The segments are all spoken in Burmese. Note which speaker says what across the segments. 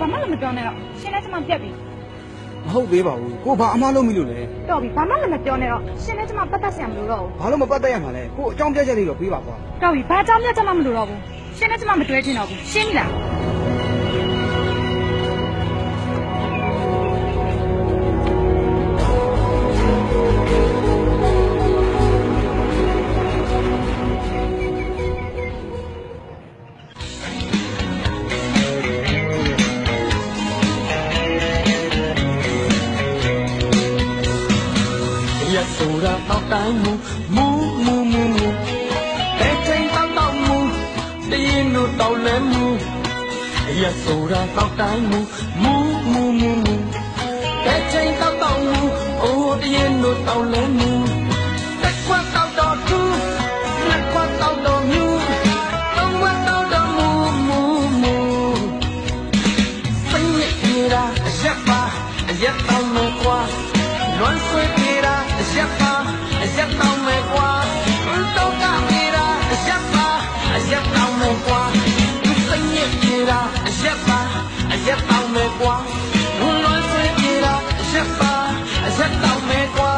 Speaker 1: ဘာမှလည်းမပြောနဲ့တော့ရှင်နဲ့ကျမပြက်ပြီ
Speaker 2: မဟုတ်သေးပါဘူးကိုဘာအမားလုံးမိလို့လဲ
Speaker 1: တော်ပြီဘာမှလည်းမပြောနဲ့တော့ရှင်နဲ့ကျမပတ်သက်ဆရာမလို့တော့ဘူး
Speaker 2: ဘာလို့မပတ်သက်ရမှာလဲကိုအကြောင်းပြချက်လေးတော့ပေးပါကွာ
Speaker 1: တော်ပြီဘာကြောင့်မြတ်ကျမမလို့တော့ဘူးရှင်နဲ့ကျမမတွဲချင်တော့ဘူးရှင်းပြီလား
Speaker 3: တိုင်းမူမူမူမူမူတဲ့ချိန်တော့တော့မူတရင်တို့တော့လဲမူရဆိုတာတော့တိုင်းမူမူမူမူမူတဲ့ချိန်တော့တော့မူအိုးတရင်တို့တော့လဲမူတက်ကွက်တော့တော့သူလက်ကွက်တော့တော့မြူတော့ဝတ်တော့တော့မူမူမူစိတ် ရည်ရာအရက်ပါအရက်တော့မကွာလွန်ဆွေးပြေတာအရက်ပါအရက်တောင်းမယ်ကွာတော့ကပြေတာအရက်ပါအရက်တောင်းမယ်ကွာစိတ်ညစ်ပြေတာအရက်ပါအရက်တောင်းမယ်ကွာလွန်ဆွေးပြေတာအရက်ပါအရက်တောင်းမယ်ကွာ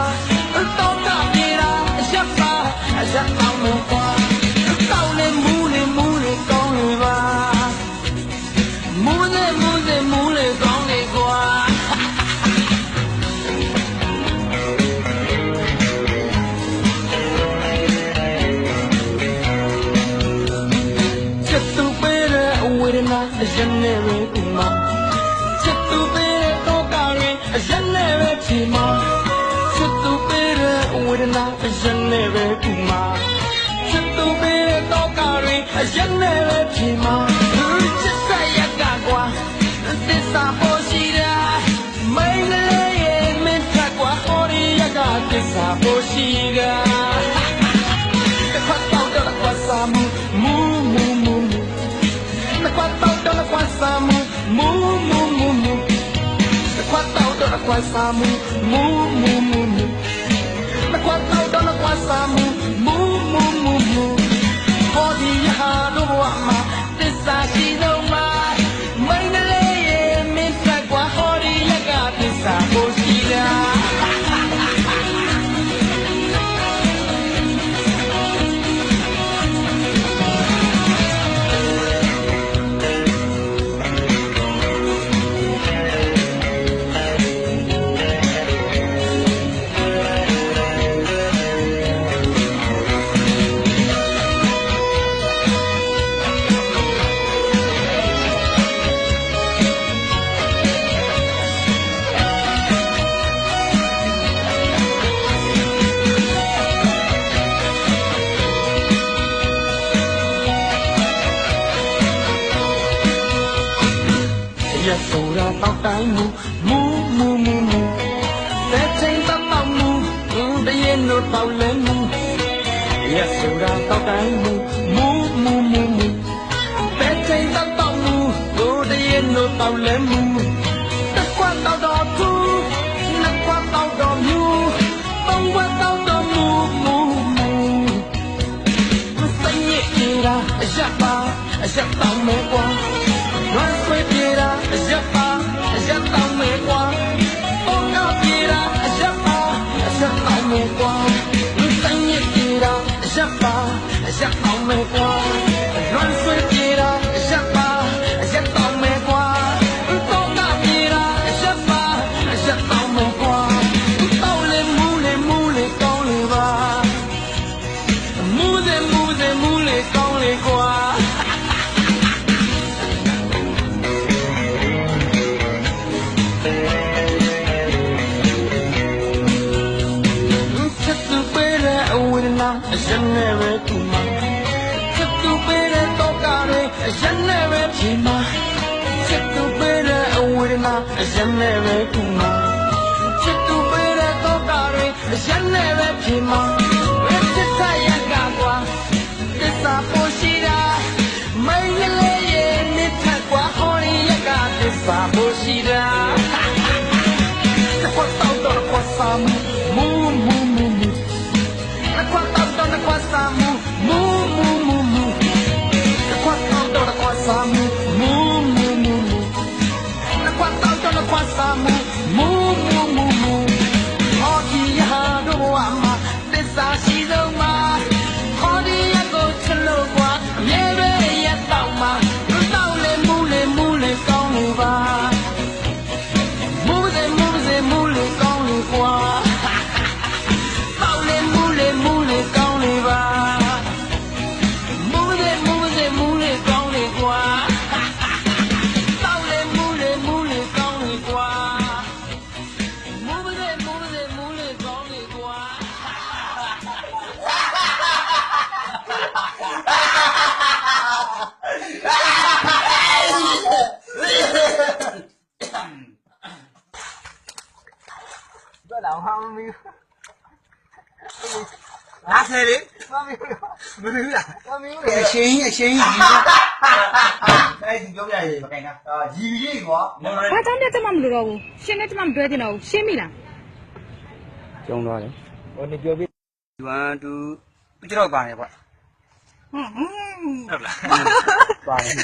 Speaker 3: ရင်နဲ့ပဲဒီမှာချစ်သူပေးတဲ့တော့ကရင်အရင်နဲ့ပဲဒီမှာချစ်သူပေးတဲ့အဝေဒနာအရင်နဲ့ပဲဒီမှာချစ်သူပေးတဲ့တော့ကရင်အရင်နဲ့ပဲဒီမှာချစ်ဆက်ရကကွာသစ္စာပေါ်ရှိတာမိန်လေးရဲ့မင်းထက်ကွာဟောရီရကသစ္စာပေါ်ရှိတာ mu mu mu mu. Na kwata dona kwa samu. Mu mu mu mu. Na kwata dona kwa samu. Mu mu mu mu. ရဆိုတာတော့တိုင်းမူမူမူမူမူတဲ့ချိန်တော့တော့မူတရင်တို့တော့လဲမူရဆိုတာတော့တိုင်းမူမူမူမူမူတဲ့ချိန်တော့တော့မူတို့တရင်တို့တော့လဲမူတစ်ခွက်တော့တော့သူနှစ်ခွက်တော့တော့မြူသုံးခွက်တော့တော့မူမူမူစိတ်ညစ်ပြေတာအရက်ပါအရက်တောင်းမယ်ကွာလွမ်းဆွေး ပြေတာအရက် ရင်နဲ့ပဲဖြေမှာချစ်သူပေးတဲ့အဝေဒနာအရင်နဲ့ပဲသူမချစ်သူပေးတဲ့တော့ကတွေအရင်နဲ့ပဲဖြေမှာဘယ်ချစ်ထရကကွာသစ္စာပေါ်ရှိတာမိန်ကလေးရဲ့မြစ်ထက်ကွာဟောရီရကသစ္စာပေါ်ရှိတာတစ်ခွက် my mind.
Speaker 4: မီ
Speaker 2: ငါဆယ်လေ
Speaker 4: မမီ
Speaker 2: မမီးလား
Speaker 4: မမီ
Speaker 2: အရှင်ကြီးအရှင်ကြီးအဲ့ဒီပြောပြရည်မကင်တာအာရီရီကွာ
Speaker 1: ဘာကြောင့်ပြတ်မှမလို့တော့ဘူးရှင်နဲ့ကျမမတွေ့ချင်တော့ဘူးရှင်းပြီလား
Speaker 2: ကျုံသွားတယ်ဟိုနေပြောပြ1 2သူကျွန်တော်ပါတယ်ကွာ
Speaker 1: ဟွန်း
Speaker 2: ဟုတ်လားပါတယ်